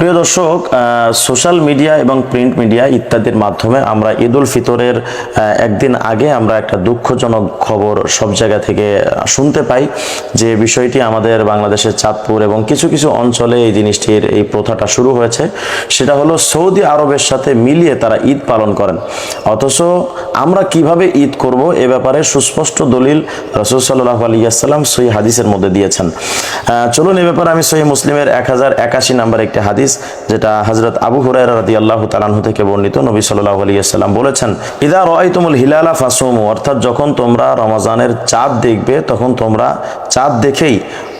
প্রিয় দর্শক social media এবং প্রিন্ট মিডিয়া ইত্যাদির মাধ্যমে আমরা ঈদ উল ফিতরের একদিন আগে আমরা একটা দুঃখজনক খবর সব জায়গা থেকে শুনতে পাই যে বিষয়টি আমাদের বাংলাদেশের চাঁদপুর এবং কিছু কিছু অঞ্চলে এই জিনিসটির, এই প্রথাটা শুরু হয়েছে। সেটা হলো সৌদি আরবের সাথে মিলিয়ে তারা ঈদ পালন করেন। অথচ আমরা কীভাবে ঈদ করব এ ব্যাপারে সুস্পষ্ট দলিল রসুল সাল্লাহ আলিয়াল্লাম সই হাদিসের মধ্যে দিয়েছেন। চলুন এ ব্যাপারে আমি সহি মুসলিমের এক হাজার একাশি নাম্বার একটি হাদিস, যেটা হজরত আবু হুরায়রা রাদি আল্লাহ তালাহু থেকে বর্ণিত, নবী সাল্লাহ আলিয়াল্লাম বলেছেন, ইদা রয়তুমুল হিলালা ফাসুমু অর্থাৎ যখন তোমরা রমাজানের চাঁদ দেখবে, তখন তোমরা চাঁদ দেখেই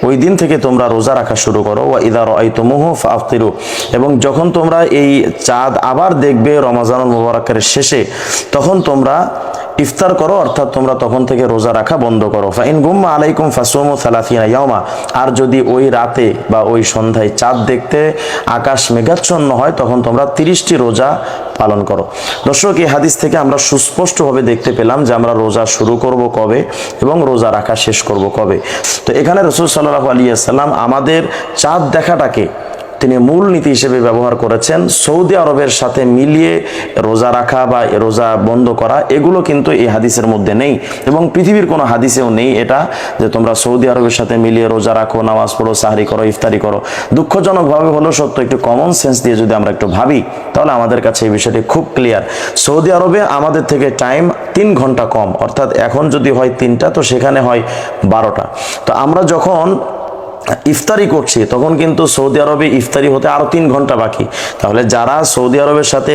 ওই দিন থেকে তোমরা রোজা রাখা শুরু করো। ওয়া ইদা রয়তুমুহু ফাফতিরু এবং যখন তোমরা এই চাঁদ আবার দেখবে রমাজানুল মুবারকের শেষে, তখন তোমরা ইফতার করো, অর্থাৎ তোমরা তখন থেকে রোজা রাখা বন্ধ করো। ফাইন গুম্মা আলাইকুম ফাসুমু সালাফিনা ইয়ামা আর যদি ওই রাতে বা ওই সন্ধ্যায় চাঁদ দেখতে আকাশ মেঘাচ্ছন্ন হয়, তখন তোমরা তিরিশটি রোজা পালন করো। দর্শক, এই হাদিস থেকে আমরা সুস্পষ্টভাবে দেখতে পেলাম যে আমরা রোজা শুরু করব কবে এবং রোজা রাখা শেষ করব কবে। তো এখানে রসুল সাল্লাহ আলিয়াল্লাম আমাদের চাঁদ দেখাটাকে তিনি মূল নীতি হিসেবে ব্যবহার করেছেন, সৌদি আরবের সাথে মিলিয়ে রোজা রাখা বা রোজা বন্ধ করা, এগুলো কিন্তু এই হাদিসের মধ্যে নেই এবং পৃথিবীর কোনো হাদিসেও নেই এটা যে তোমরা সৌদি আরবের সাথে মিলিয়ে রোজা রাখো, নামাজ পড়ো, সাহারি করো, ইফতারি করো। দুঃখজনকভাবে হলেও সত্য, একটু কমন সেন্স দিয়ে যদি আমরা একটু ভাবি, তাহলে আমাদের কাছে এই বিষয়টি খুব ক্লিয়ার সৌদি আরবে আমাদের থেকে টাইম তিন ঘণ্টা কম, অর্থাৎ এখন যদি হয় তিনটা, তো সেখানে হয় বারোটা। তো আমরা যখন ইফতারি করছি, তখন কিন্তু সৌদি আরবে ইফতারি হতে আরও তিন ঘণ্টা বাকি। তাহলে যারা সৌদি আরবের সাথে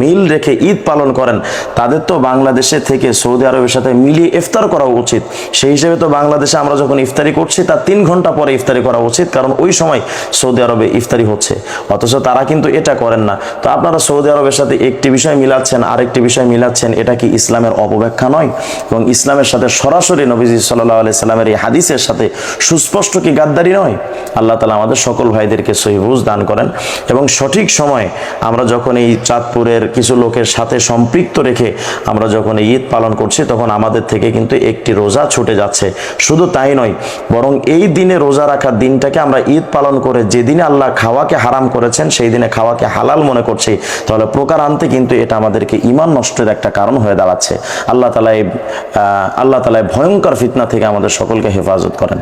মিল রেখে ঈদ পালন করেন, তাদের তো বাংলাদেশে থেকে সৌদি আরবের সাথে মিলিয়ে ইফতার করা উচিত। সেই হিসেবে তো বাংলাদেশে আমরা যখন ইফতারি করছি, তার তিন ঘণ্টা পরে ইফতারি করা উচিত, কারণ ওই সময় সৌদি আরবে ইফতারি হচ্ছে। অথচ তারা কিন্তু এটা করেন না। তো আপনারা সৌদি আরবের সাথে একটি বিষয় মিলাচ্ছেন, আরেকটি বিষয় মিলাচ্ছেন, এটা কি ইসলামের অপব্যাখ্যা নয়? এবং ইসলামের সাথে সরাসরি নবীজি সাল্লাহ আলি এই হাদিসের সাথে সুস্পষ্ট কি গাদ্দারি নয়। আল্লাহ তালা আমাদের সকল ভাইদেরকে সহিবুজ দান করেন এবং সঠিক সময়ে আমরা যখন এই চাঁদপুরের কিছু লোকের সাথে সম্পৃক্ত রেখে আমরা যখন এই ঈদ পালন করছি, তখন আমাদের থেকে কিন্তু একটি রোজা ছুটে যাচ্ছে। শুধু তাই নয়, বরং এই দিনে রোজা রাখার দিনটাকে আমরা ঈদ পালন করে যেদিনে আল্লাহ খাওয়াকে হারাম করেছেন, সেই দিনে খাওয়াকে হালাল মনে করছি। তাহলে প্রকার আনতে কিন্তু এটা আমাদেরকে ইমান নষ্টের একটা কারণ হয়ে দাঁড়াচ্ছে। আল্লাহ তালা আল্লাহ তালা এই ভয়ঙ্কর ফিতনা থেকে আমাদের সকলকে হেফাজত করেন।